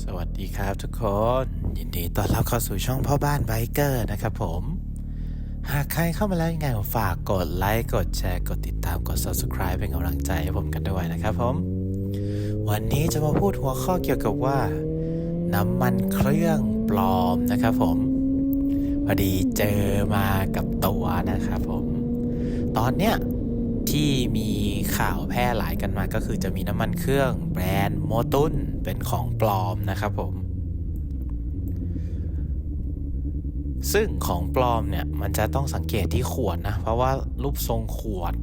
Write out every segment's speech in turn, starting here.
สวัสดีครับทุกคน ยินดีต้อนรับเข้าสู่ช่องพ่อบ้านไบเกอร์นะครับผม หากใครเข้ามาแล้วยังไงผมฝากกดไลค์กดแชร์กดติดตามกด subscribe เป็นกำลังใจให้ผมกันด้วยนะครับผม วันนี้จะมาพูดหัวข้อเกี่ยวกับว่า น้ำมันเครื่องปลอมนะครับผมพอดีเจอมากับตัวนะครับผม ตอนเนี้ย ที่มีข่าวแพร่หลายกันมาก็คือจะมีน้ำมันเครื่องแบรนด์โมตุนเป็นของปลอมนะครับผม ซึ่งของปลอมเนี่ยมันจะต้องสังเกตที่ขวดนะ เพราะว่ารูปทรงขวด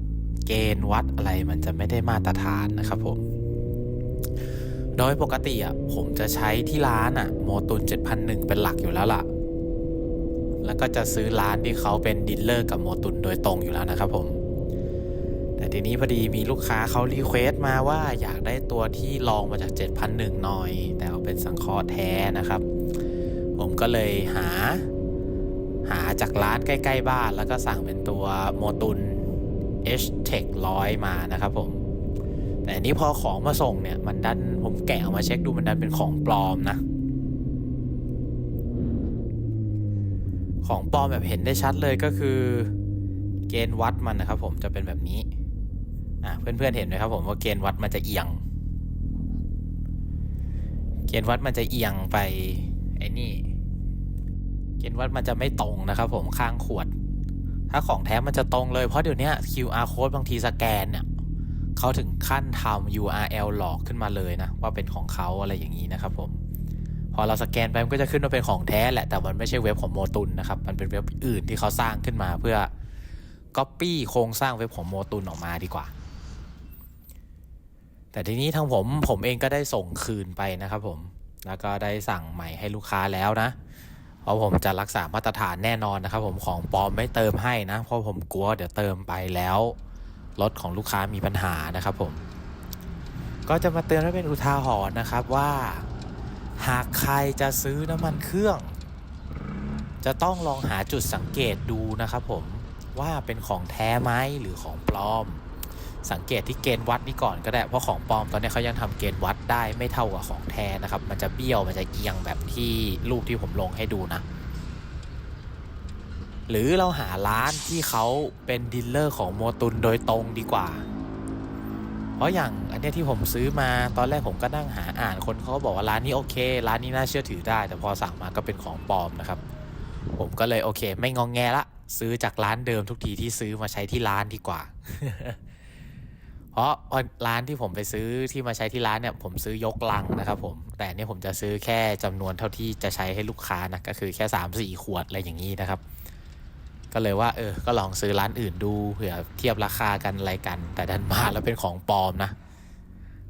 เกณฑ์วัดอะไรมันจะไม่ได้มาตรฐานนะครับผมโดยปกติอะผมจะใช้ที่ร้านอะโมตุน7001 เป็นหลักอยู่แล้วล่ะ แล้วก็จะซื้อร้านที่เขาเป็นดีลเลอร์กับโมตุนโดยตรงอยู่แล้วนะครับผม แต่ทีนี้พอดีมีลูกค้าเขารีเควสต์มาว่าอยากได้ตัวที่ลองมาจาก 7001 หน่อย แต่เอาเป็นสังเคราะห์แท้นะครับ ผมก็เลยหา หาจากร้านใกล้ ๆ บ้าน แล้วก็สั่งเป็นตัวโมตุน H Tech 100 มานะครับผม แต่อันนี้พอของมาส่งเนี่ย มันดันผมแกะออกมาเช็คดูมันดันเป็นของปลอมนะ ของปลอมแบบเห็นได้ชัดเลยก็คือ เกณฑ์วัดมันนะครับผมจะเป็นแบบนี้ อะเพื่อนๆเห็นไหมครับผมว่าเกณฑ์วัดมันจะเอียง เกณฑ์วัดมันจะเอียงไปไอ้นี่ เกณฑ์วัดมันจะไม่ตรงนะครับผมข้างขวด ถ้าของแท้มันจะตรงเลยเพราะเดี๋ยวนี้ QR code บางทีสแกนเนี่ยเขาถึงขั้นทำ URL หลอกขึ้นมาเลยนะ ว่าเป็นของเขาอะไรอย่างนี้นะครับผมพอเราสแกนไปมันก็จะขึ้นว่าเป็นของแท้แหละแต่มันไม่ใช่เว็บของโมตุนนะครับมันเป็นเว็บอื่นที่เขาสร้างขึ้นมาเพื่อ Copy โครงสร้างเว็บของโมตุนออกมาดีกว่า แต่ทีนี้ทางผมผมเองก็ได้ส่งคืนไปนะครับผม แล้วก็ได้สั่งใหม่ให้ลูกค้าแล้วนะ เพราะผมจะรักษามาตรฐานแน่นอนนะครับ ผมของปลอมไม่เติมให้นะ เพราะผมกลัวเดี๋ยวเติมไปแล้วรถของลูกค้ามีปัญหานะครับผม ก็จะมาเตือนไว้เป็นอุทาหรณ์นะครับว่า หากใครจะซื้อน้ำมันเครื่อง จะต้องลองหาจุดสังเกตดูนะครับผมว่าเป็นของแท้ไหมหรือของปลอม สังเกตที่เกณฑ์วัดนี่ก่อนก็ได้เพราะของปลอมตอนนี้เขายังทำเกณฑ์วัดได้ไม่เท่ากับของแท้นะครับ มันจะเบี้ยวมันจะเอียงแบบที่รูปที่ผมลงให้ดูนะ หรือเราหาร้านที่เขาเป็นดีลเลอร์ของโมตุนโดยตรงดีกว่า เพราะอย่างอันนี้ที่ผมซื้อมาตอนแรกผมก็นั่งหาอ่านคนเขาบอกว่าร้านนี้โอเค ร้านนี้น่าเชื่อถือได้ แต่พอสั่งมาก็เป็นของปลอมนะครับ ผมก็เลยโอเค ไม่งองแงละซื้อจากร้านเดิมทุกทีที่ซื้อมาใช้ที่ร้านดีกว่า เพราะร้านที่ผมไปซื้อที่มาใช้ที่ร้านเนี่ยผมซื้อยกลังนะครับผม แต่นี่ผมจะซื้อแค่จำนวนเท่าที่จะใช้ให้ลูกค้านะก็คือแค่3ามสี่ขวดอะไรอย่างนี้นะครับ ก็เลยว่าเออ ก็ลองซื้อร้านอื่นดูเผื่อเทียบราคากันอะไรกัน แต่ดันมาแล้วเป็นของปลอมนะ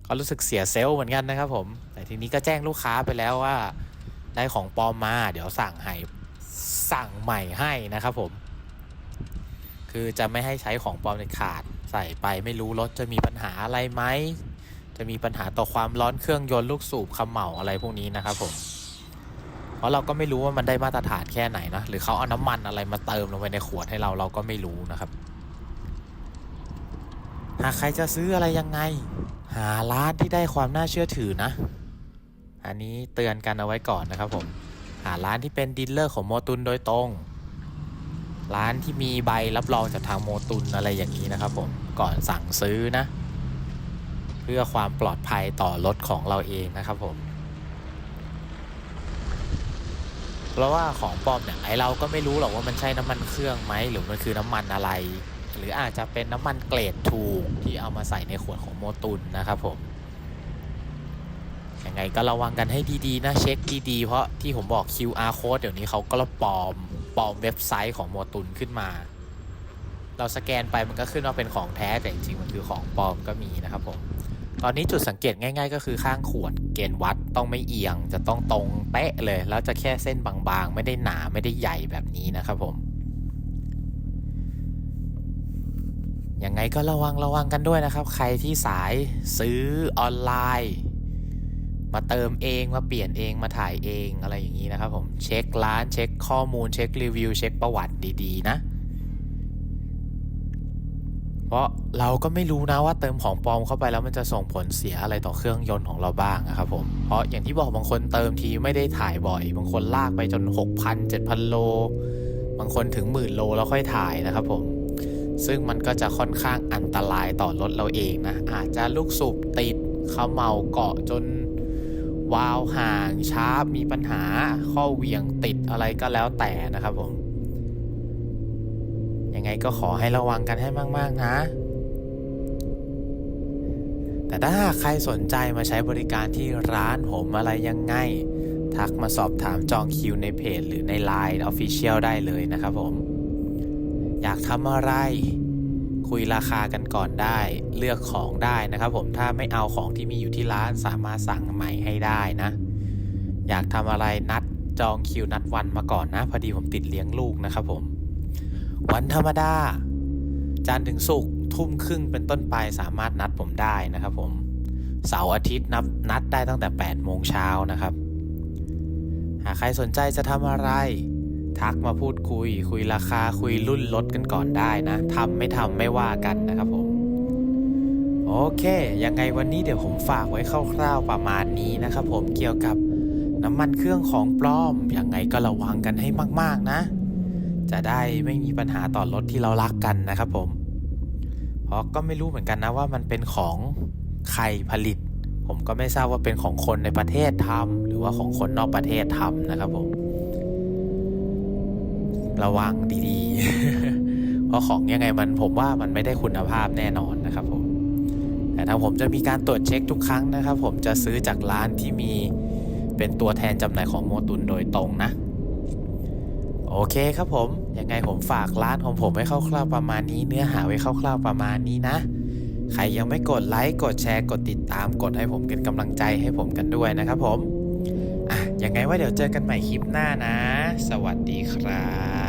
ก็รู้สึกเสียเซลล์เหมือนกันนะครับ ผม แต่ทีนี้ก็แจ้งลูกค้าไปแล้วว่า ได้ของปลอมมา เดี๋ยวสั่งให้สั่งใหม่ให้นะครับผม คือจะไม่ให้ใช้ของปลอมเด็ดขาด ใส่ไปไม่รู้รถจะมีปัญหาอะไรไหม จะมีปัญหาต่อความร้อนเครื่องยนต์ลูกสูบขมเหลาอะไรพวกนี้นะครับผม เพราะเราก็ไม่รู้ว่ามันได้มาตรฐานแค่ไหนนะ หรือเขาเอาน้ำมันอะไรมาเติมลงไปในขวดให้เราเราก็ไม่รู้นะครับหากใครจะซื้ออะไรยังไง หาร้านที่ได้ความน่าเชื่อถือนะ อันนี้เตือนกันเอาไว้ก่อนนะครับผม หาร้านที่เป็นดีลเลอร์ของโมตุนโดยตรง ร้านที่มีใบรับรองจากทางโมตุนอะไรอย่างนี้นะครับผมก่อนสั่งซื้อนะ เพื่อความปลอดภัยต่อรถของเราเองนะครับผม เพราะว่าของปลอมเนี่ยไอเราก็ไม่รู้หรอกว่ามันใช่น้ำมันเครื่องไหมหรือมันคือน้ำมันอะไร หรืออาจจะเป็นน้ำมันเกรดถูกที่เอามาใส่ในขวดของโมตุนนะครับผมยังไงก็ระวังกันให้ดีๆนะเช็คดีๆเพราะที่ผมบอก QR code เดี๋ยวนี้เขาก็ปลอม ปลอมเว็บไซต์ของโมตุนขึ้นมา เราสแกนไปมันก็ขึ้นว่าเป็นของแท้แต่จริงๆมันคือของปลอมก็มีนะครับผมตอนนี้จุดสังเกตง่าย ๆ ก็คือข้างขวดเกณฑ์วัดต้องไม่เอียง จะต้องตรงเป๊ะเลย แล้วจะแค่เส้นบางๆ ไม่ได้หนาไม่ได้ใหญ่แบบนี้นะครับผมยังไงก็ระวังระวังกันด้วยนะครับ ใครที่สายซื้อออนไลน์ มาเติมเองมาเปลี่ยนเองมาถ่ายเองอะไรอย่างนี้นะครับผมเช็คร้านเช็คข้อมูลเช็ครีวิวเช็คประวัติดีๆนะ เพราะเราก็ไม่รู้นะว่าเติมของปลอมเข้าไปแล้วมันจะส่งผลเสียอะไรต่อเครื่องยนต์ของเราบ้างนะครับผมเพราะอย่างที่บอกบางคนเติมทีไม่ได้ถ่ายบ่อย บางคนลากไปจน 6,000 7,000 โล บางคนถึงหมื่นโลแล้วค่อยถ่ายนะครับผมซึ่งมันก็จะค่อนข้างอันตรายต่อรถเราเองนะอาจจะลูกสูบติดเขมเมาเกาะจน วาล์วห่างชาร์ปมีปัญหาข้อเหวี่ยงติดอะไรก็แล้วแต่นะครับผม ยังไงก็ขอให้ระวังกันให้มาก ๆ นะ แต่ถ้าหากใครสนใจมาใช้บริการที่ร้านผมอะไรยังไง ทักมาสอบถามจองคิวในเพจหรือใน Line Official ได้เลยนะครับผม อยากทำอะไร คุยราคากันก่อนได้เลือกของได้นะครับผมถ้าไม่เอาของที่มีอยู่ที่ร้านสามารถสั่งใหม่ให้ได้นะ อยากทำอะไรนัดจองคิวนัดวันมาก่อนนะ พอดีผมติดเลี้ยงลูกนะครับผม วันธรรมดา จันทร์ถึงศุกร์ทุ่มครึ่งเป็นต้นไปสามารถนัดผมได้นะครับผมเสาร์อาทิตย์นับนัดได้ตั้งแต่8โมงเช้านะครับ หากใครสนใจจะทำอะไร ทักมาพูดคุย คุยราคาคุยรุ่นรถกันก่อนได้นะทำไม่ทำไม่ว่ากันนะครับผม โอเค ยังไงวันนี้เดี๋ยวผมฝากไว้คร่าวๆประมาณนี้นะครับผมเกี่ยวกับน้ำมันเครื่องของปลอม ยังไงก็ระวังกันให้มากๆนะ จะได้ไม่มีปัญหาต่อรถที่เรารักกันนะครับผม เพราะก็ไม่รู้เหมือนกันนะว่ามันเป็นของใครผลิต ผมก็ไม่ทราบว่าเป็นของคนในประเทศทำหรือว่าของคนนอกประเทศทำนะครับผม ระวังดีๆ เพราะของยังไงมันผมว่ามันไม่ได้คุณภาพแน่นอนนะครับผม แต่ถ้าผมจะมีการตรวจเช็คทุกครั้งนะครับ ผมจะซื้อจากร้านที่มีเป็นตัวแทนจำหน่ายของโมตุนโดยตรงนะ โอเคครับผม ยังไงผมฝากร้านของผมไว้คร่าวๆประมาณนี้ เนื้อหาไว้คร่าวๆประมาณนี้นะ ใครยังไม่กดไลค์กดแชร์กดติดตามกดให้ผมเป็นกำลังใจให้ผมกันด้วยนะครับผมอะยังไงว่าเดี๋ยวเจอกันใหม่คลิปหน้านะ สวัสดีครับ